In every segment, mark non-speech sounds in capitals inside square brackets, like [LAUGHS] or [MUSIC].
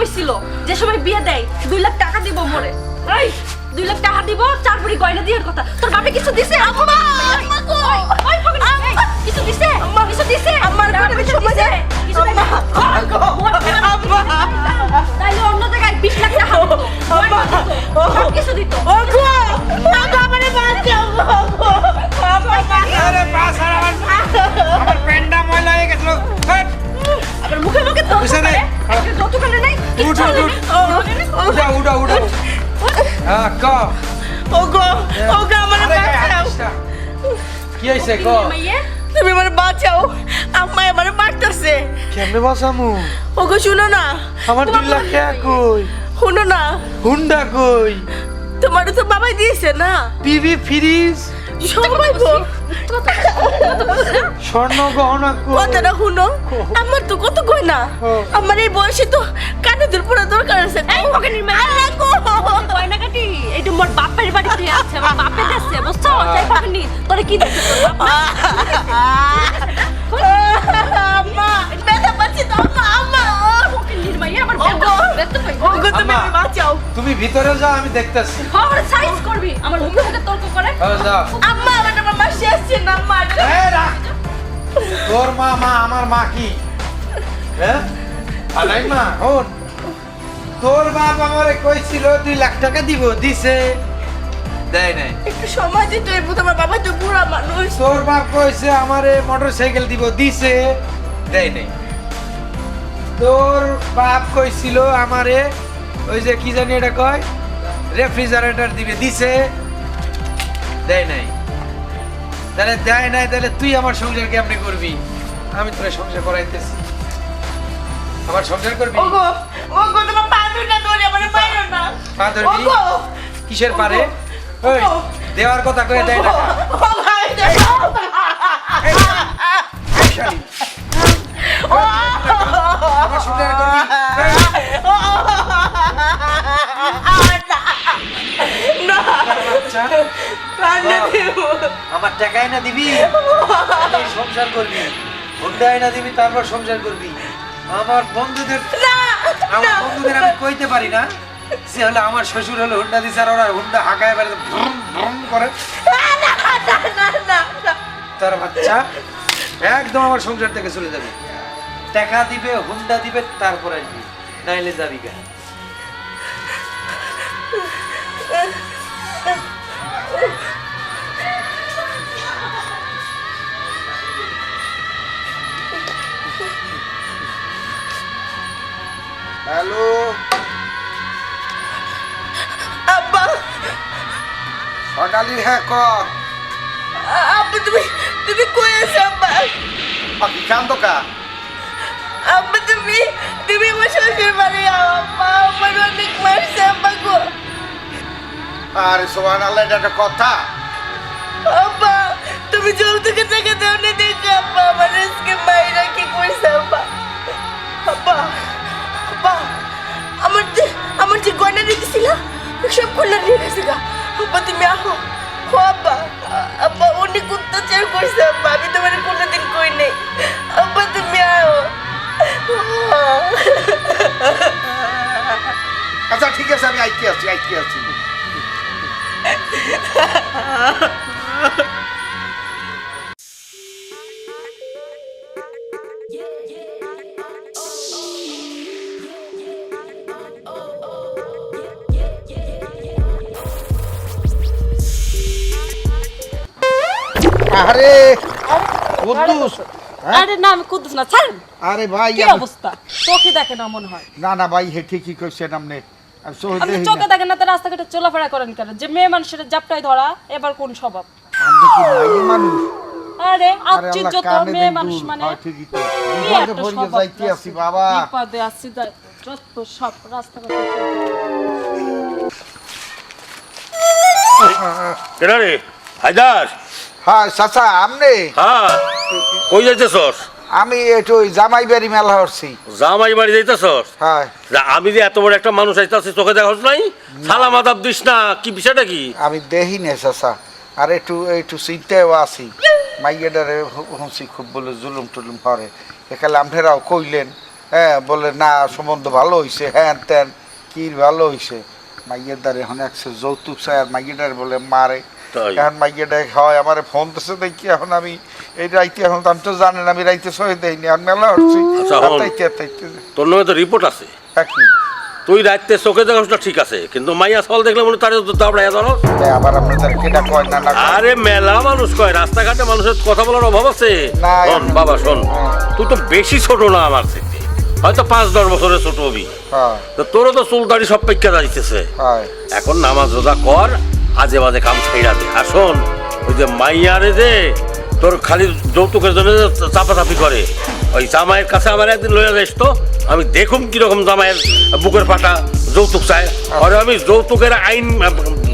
কইছিল যে সময় বিয়ে দেয় দুই লাখ টাকা দিব মোরে। এই দুই লাখ টাকা দিব চার ভরি গয়না দিয়ে কথা। তোর বাপে কিছু দিছে? আম্মা! কিছু দিছে? কিছু দিছে? আমার ঘরে কিছু দিছে? কিছু আম্মা! তাইলে অন্য জায়গায় 20 লাখ টাকা সব কিছু দিত। আমারে বাঁচাও উঠ, উঠ, উঠ। ওগো ওগো আমারে বাঁচাও। কি ক? তুমি আমারে বাঁচাও। আম্মা আমারে মারতেছে। কেমনে বাসামু ওগো শুনো না। আমার দুই লাখ টাকা কই? শুনো না। হুন্ডা কই? তোমার তো বাবাই দিয়েছে না। TV fridge? সবাই গো স্বর্ণ গহনা কথাটা শুনো। আমার তো কত কই? না হ্যাঁ। আমার এই বয়সে তো কানে দুল পড়া দরকার আছে। এই ফকির মাইয়ে আল্লাহ গো গয়না কাটি। এইটা মোর বাপের বাড়িতে আছে আমার বাপে দেশে বুঝছ? তোরে কি দিছে তোর বাপ? আম্মা ব্যথা পাচ্ছি তো আম্মা আম্মা। আমার। পাই তুমি বাঁচাও। তুমি ভিতরে যাও আমি দেখতেছি। খবর সাইজ করবি। আমার মুখে মুখে তর্ক করে। হ্যাঁ আম্মা আমার না। তোর মা মা আমার মা কি? হ্যাঁ? আলাই মা হন। তোর বাপ আমারে কইছিল দুই লাখ টাকা দিব দিছে। দেয় নাই। একটু সময় দিতে হইব তোমার বাবা তো বুড়া মানুষ। তোর বাপ কইছে আমারে মোটর সাইকেল দিব দিছে। দেয় নাই। তোর বাপ কইছিল আমারে ওই যে কি জানি এটা কয় রেফ্রিজারেটর দিবে দিছে। দেয় নাই। তাহলে দেয় নাই তাহলে তুই আমার সংসার কেমনে করবি? আমি তোরা সংসার করাইতেছি। আমার সংসার করবি? ওগো ওগো তোমার পা দুটা ধরে আমার পাইরো না। পা ধরবি? কিসের পারে? ওই দেওয়ার কথা কয়ে দেয় না। ও ভাই আমার টাকাই না দিবি? সংসার করবি। হুন্ডাই না দিবি তারপর সংসার করবি। আমার বন্ধুদের আমার বন্ধুদের আমি কইতে পারি না। সে হলো আমার শ্বশুর হলো হুন্ডা দিছে আর ওরা হুন্ডা হাঁকায় বেড়াতে ভ্রম ভ্রম করে। তার বাচ্চা একদম আমার সংসার থেকে চলে যাবে। টাকা দিবে হুন্ডা দিবে তারপর আসবি। নাইলে যাবি গা হ্যালো? আব্বা। সকালি হ্যাঁ কর। আব্বা তুমি তুমি কই আছো আব্বা? পাখি কান্দ কা? আব্বা তুমি তুমি আমার শ্বশুর বাড়ি আব্বা। আমার অনেক মারছে আব্বা গো। আরে সোহান আল্লাহ এটা একটা কথা। আব্বা তুমি যৌতুকে টাকা দাও না দেখে আব্বা। আমার আজকে মাইরা কি কইছে আব্বা? আব্বা। আব্বা আমার যে আমার যে গয়না রেখেছিল সব খোলা নিয়ে গেছে গা আব্বা তুমি আহো। ও আব্বা আব্বা অনেক অত্যাচার করছে আব্বা আমি তোমার কোনোদিন কই নেই। আব্বা তুমি আহো। আচ্ছা ঠিক আছে আমি আইতে আছি আইতে আছি [LAUGHS] আরে কুদ্দুস হ্যাঁ? আরে না আমি কুদ্দুস না ছাড়েন। আরে ভাই কি অবস্থা? চোখে দেখে না মনে হয়। না না ভাই হে ঠিকই কইছেন আপনি আমি আপনি চোখে দেখেন না তো রাস্তাঘাটে চলাফেরা করেন কেন? যে মেয়ে মানুষের জাপটায় ধরা এবার কোন স্বভাব? আপনি কি মাইয়ে মানুষ? আরে আশ্চর্য তো মেয়ে মানুষ মানে। ঠিকই তো। কি বিপদে একটা যাইতে আছি বাবা। বিপদে আসছি যত সব রাস্তাঘাটে হায়দার! হ্যাঁ চাচা আমনে? হ্যাঁ কই যাইতেছস? আমি একটু জামাই বাড়ি মেলা হচ্ছি জামাই বাড়ি যাইতেছস? হ্যাঁ। আমি যে এত বড় একটা মানুষ আইতাছি চোখে দেখাস নাই? সালাম আদাব দিস না কি বিষয়টা কি? আমি দেহি নে চাচা। আর একটু একটু চিন্তাও আছি। মাইয়াডারে হুঁসি খুব বলে জুলুম টুলুম করে। এখানে আপনারাও কইলেন হ্যাঁ বলে না সম্বন্ধ ভালো হইছে হ্যান ত্যান কি ভালো হইছে? মাইয়ের দ্বারে এখন একশো যৌতুক চাই আর মাইয়েটার বলে মারে? এখন মাইয়েটা হয় আমার ফোন দিচ্ছে দেখি এখন আমি এই রাইতে এখন তো আমি তো জানেন আমি রাইতে সহে দেয়নি আর মেলা হচ্ছি। আচ্ছা, তোর নামে তো রিপোর্ট আছে। একই তুই রাত্রে চোখে দেখাস না ঠিক আছে কিন্তু মাইয়া সল দেখলে মনে তার দাবড়াই ধরো আবার আপনাদের কেটা কয় না না আরে মেলা মানুষ কয় রাস্তাঘাটে মানুষের কথা বলার অভাব আছে। শোন বাবা শোন। তুই তো বেশি ছোট না আমার থেকে। হয়তো পাঁচ দশ বছরের ছোট হবি। তো তোরও তো চুল দাড়ি সব পেক্ষা হয়। এখন নামাজ রোজা কর আজে বাজে কাম ছেড়া দে। আর শোন ওই যে মাইয়ারে যে তোর খালি যৌতুকের জন্য চাপাচাপি করে ওই জামাইয়ের কাছে আমার একদিন লইয়া যাইস তো আমি দেখুম কীরকম জামাইয়ের বুকের পাটা যৌতুক চায়। আর আমি যৌতুকের আইন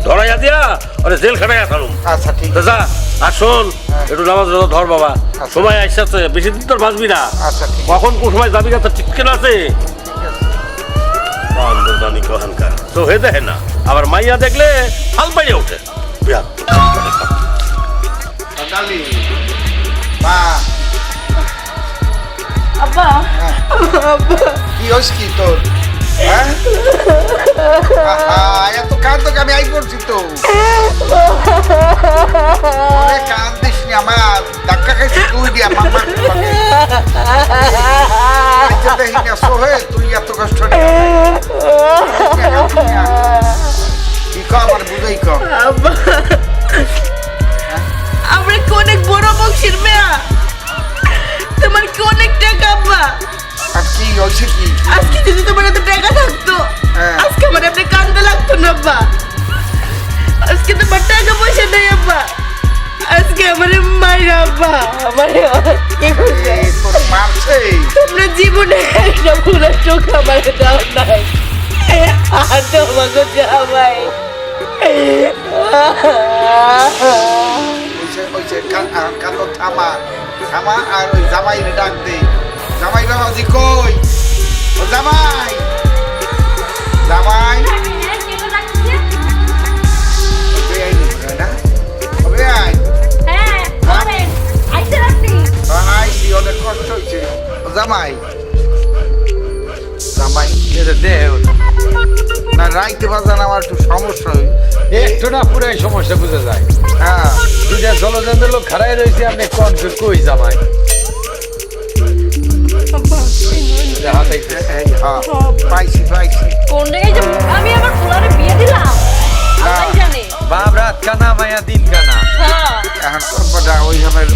ধরাইয়া দিয়া আরে জেল খাটাইয়া থাকুম আচ্ছা ঠিক যা আর শোন একটু নামাজ ধর বাবা আচ্ছা। সময় আসছে বেশি দিন তোর বাঁচবি না। আচ্ছা কখন কোন সময় যাবি না তোর ঠিক কেন আছে? জানি কহানকার। তো হে দেখে না। আবার মাইয়া দেখলে হাল পাইয়ে ওঠে। আব্বা। কি কি তোর? হ্যাঁ? এত কান আমি আই করছি তো। নি আমার। ধাক্কা খাইছি তুই দিয়া মামা। [LAUGHS] দেখি না হয়েছে কি? আজকে যদি তোমার এত টাকা থাকতো হ্যাঁ। আজকে আমার আপনি কান্দে লাগতো না আব্বা। আজকে তোমার টাকা পয়সা নেই আব্বা। আজকে আমার মায়ের আব্বা আমার কি করছে তোমরা জীবনে একটা পুরো চোখ আমার দাও নাই। আর তোমাকে জামাই। কালো থামা থামা আর ওই জামাই ডাক দে। জামাই বাবাজি কই? জামাই। জামাই এটা দেহ। না রাইতে বাজান আমার একটু সমস্যা হই। একটু না পুরাই সমস্যা বুঝা যায়। হ্যাঁ। দুইটা জলজন্তের লোক খারাই রয়েছে আপনি কোন কই জামাই? ওই সময়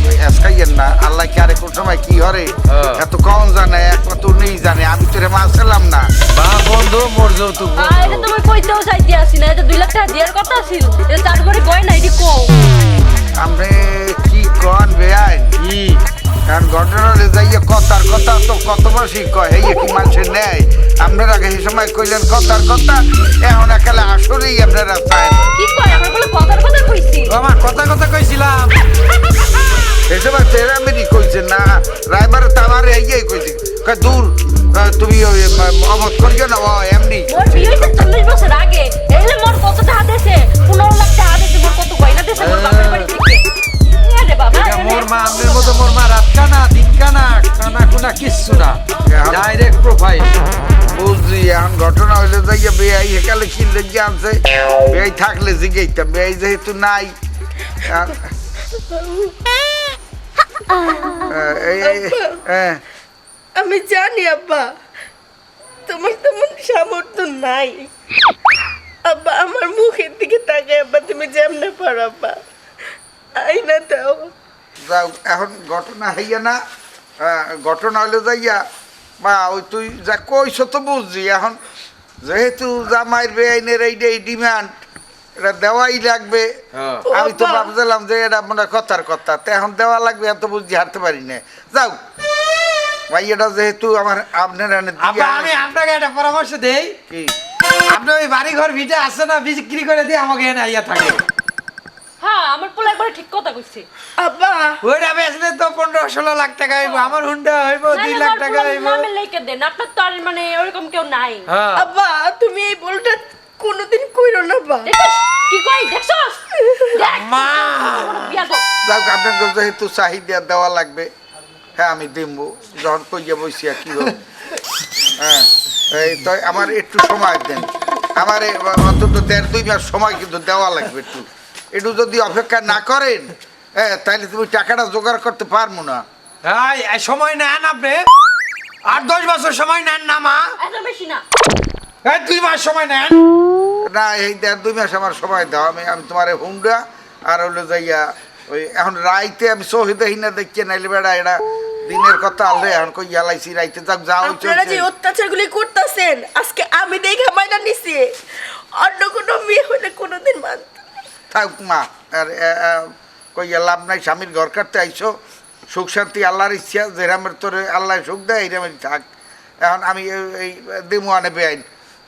না। আল্লাহ কি আরে কোন সময় কি হরে? হ্যাঁ। এত কম জানে একমাত্র নেই জানে। আমি তোরে মারছিলাম না। বা বন্ধু মোর যৌতুক এটা তোমার কইতেও চাইতে আসি না? এটা দুই লাখ টাকা দেওয়ার কথা ছিল এটা চার করে গয় না এটি কম আমরা কারণ ঘটনা যাইয়ে কথার কথা তো কত মাসই কয় এই কি মানুষের নেয় আপনারা আগে সেই সময় কইলেন কথার কথা এখন একালে আসলেই আপনারা চান কি কয়? আমার বলে কথার কথা কইছি। আমার কথা কথা কইছিলাম। [LAUGHS] সময় তেরামেরি কইছে না রায়বার তামার এই কইছে। দূর তুমি অবধ করিও না ও এমনি। চল্লিশ বছর আগে এলে মোর কত টাকা দিয়েছে পনেরো লাখ টাকা দিয়েছে যে আনছে বেআই থাকলে জিগাইতাম বেআই যেহেতু নাই এই এই- আমি জানি আব্বা। তোমার তেমন সামর্থ্য নাই। আব্বা আমার মুখের দিকে তাকায় আব্বা তুমি যেমনে পারো আব্বা। আইনা দাও। যাও এখন ঘটনা হইয়া না ঘটনা হইলে যাইয়া বা ওই তুই যা কইছ তো বুঝছি এখন যেহেতু জামাইয়ের বেআইনের এই এই ডিমান্ড এটা দেওয়াই লাগবে। হ্যাঁ। আমি তো। ভাবছিলাম যে এটা মনে কথার কথা তো এখন দেওয়া লাগবে এত বুঝি হারতে পারি না। যাও। ভাই এটা যেহেতু আমার আপনার আমি আপনাকে একটা পরামর্শ দেই। কি? আপনি ওই বাড়ি ঘর ভিটে আসে না বিক্রি করে দিয়ে আমাকে এনে আইয়া থাকে। হ্যাঁ আমার পোলা একবারে ঠিক কথা কইছে। আব্বা! ওইটা বেচলে তো পনেরো ষোলো লাখ টাকা হইব আমার হুন্ডা হইব লাখ টাকা হইব। নামে লেখে দেন আপনার তো আর মানে ওরকম কেউ নাই। হ্যাঁ। আব্বা তুমি এই বলটা কোনোদিন কইরো না বা কি কই দেখছস মা! যাও আপনাকে যেহেতু চাহিদা দেওয়া লাগবে। হ্যাঁ আমি দিব যখন কইয়া বসিয়া কি হ্যাঁ এই তো আমার একটু সময় দেন। আমার অন্তত দেড় দুই মাস সময় কিন্তু দেওয়া লাগবে একটু। একটু যদি অপেক্ষা না করেন হ্যাঁ তাহলে তুমি টাকাটা জোগাড় করতে পারব না। এই, সময় নেন আপনি। আট দশ বছর সময় নেন না মা। বেশি না। এই দুই মাস সময় নেন। না এই দুই মাস আমার সময় দাও। আমি আমি তোমার হুন্ডা আর হলো যাইয়া ওই এখন রাইতে আমি সহিদাহি না দেখছি নাইলে বেড়া এটা দিনের কথা আল্লাহ এখন কই ইয়ালাইছি রাইতে যাক যাও আপনারা যে অত্যাচারগুলি করতেছেন আজকে আমি দেখে মাইনা নিছি। অন্য কোনো মেয়ে হলে কোনোদিন মানত থাক মা আর কইয়া লাভ নাই স্বামীর ঘর কাটতে আইছো। সুখ শান্তি আল্লাহর ইচ্ছা যেরামের তোরে আল্লাহ সুখ দেয় এইরামের থাক। এখন আমি এই- এই দেমু আনে বেআইন।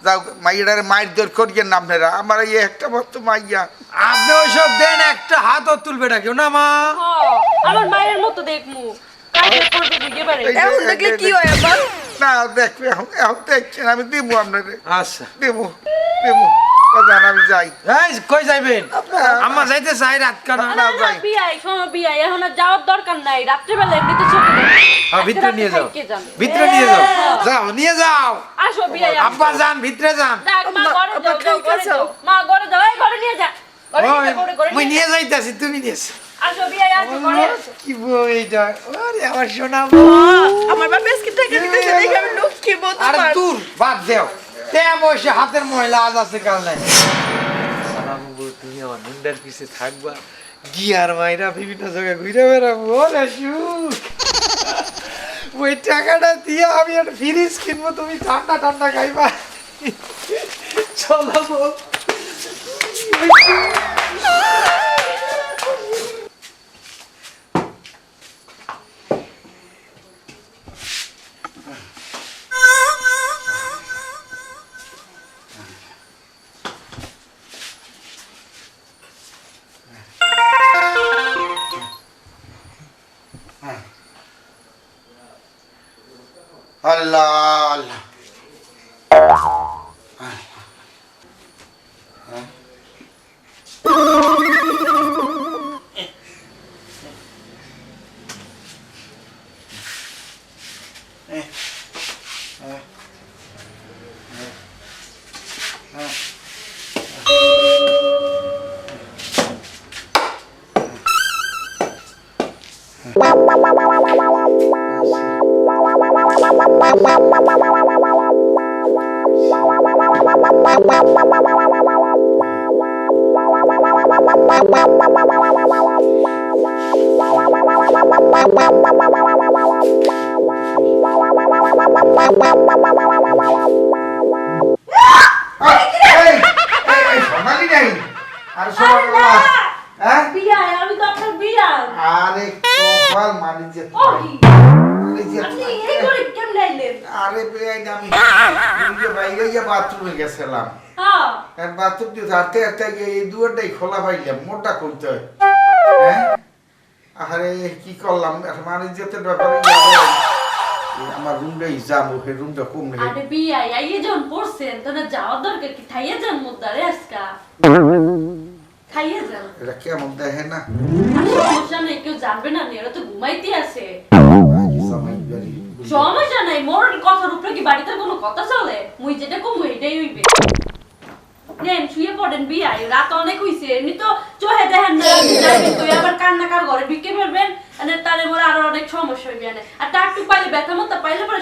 যাও মাইয়ারে মায়ের দর করিয়ে নামনেরা আমার এই একটা মাত্র মাইয়া। আপনি ওইসব দেন একটা হাতও তুলবে না কেউ। না মা। আমার মায়ের মতো দেখমু। হয় না দেখবে এখন এখন দেখছেন আমি দেবো আপনারে। আচ্ছা। দেবো দেবো জান আমি যাই। এই কই যাইবেন? আম্মা যাইতে চাই রাত কানা। না, যাই। বিয়াই শোনো বিয়াই এখন যাওয়ার দরকার নাই। এমনিতে হ্যাঁ, ভিতরে নিয়ে যাও। ভিতরে নিয়ে যাও। যাও নিয়ে যাও। আসো বিয়াই আব্বা যান ভিতরে যান। মা ঘরে যাও আব্বা যাও, খাইতে ঘরে যাও। যাও। মা ঘরে যাও এই ঘরে নিয়ে যা। ঘরে নিয়ে ওই, যা, ঘরে- ঘরে মুই নিয়ে যাইতাছি তুমি নিয়েছ আসো বিয়াই আসো ঘরে। কি বই এটা আরে আমার সোনা আমার বাবা আজকে টাকা দিতেছে দেখে আমি লক্ষ্মী বউ আরে দূর বাদ দেও। তে বসে হাতের ময়লা আজ আছে, কাল তুমি আমার মুন্ডার পিছে থাকবা গিয়ার মাইরা বিভিন্ন জায়গায় ঘুরে বেড়াবো। ওরে সুখ। ওই টাকাটা দিয়ে আমি একটা ফ্রিজ কিনবো, তুমি ঠান্ডা ঠান্ডা খাইবা। চলো কপাল মানি যে মানি এই আইলেন আরে বেআইন আমি। বাইরে গিয়ে বাথরুমে গেছিলাম। আর বাথরুম দিয়ে হাঁটতে হাঁটতে গিয়ে এই দুয়ারটাই খোলা পাইলাম মোটা করতে হয়। হ্যাঁ? আরে কি করলাম? মানিজ্যতের ব্যাপারে যাব। এই আমার রুমটাই যাব সেই রুমটা কম নেই। আরে বিয়াই আইয়ে যখন পড়ছেন তাহলে যাওয়ার দরকার কি? খাইয়ে যান মুদ্দারে আজকা। খাইয়ে যান এটা কেমন দেখে না? আর সমস্যা নেই কেউ জানবে না নি, তো ঘুমাইতে আছে। সমস্যা নাই মোর কথার উপরে কি বাড়িতে কোনো কথা চলে? মুই যেটা কম এটাই হইবে। নেন শুয়ে পড়েন বিয়াই রাত অনেক হইছে এমনি তো চোহে দেখেন না [LAUGHS] কান্নাকার ঘরে বিকে ফেলবেন? আর তারে মোর আরও অনেক সমস্যা হইবে আর টাকটু পাইলে ব্যথা মতো পাইলে পরে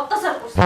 অত্যাচার করছে।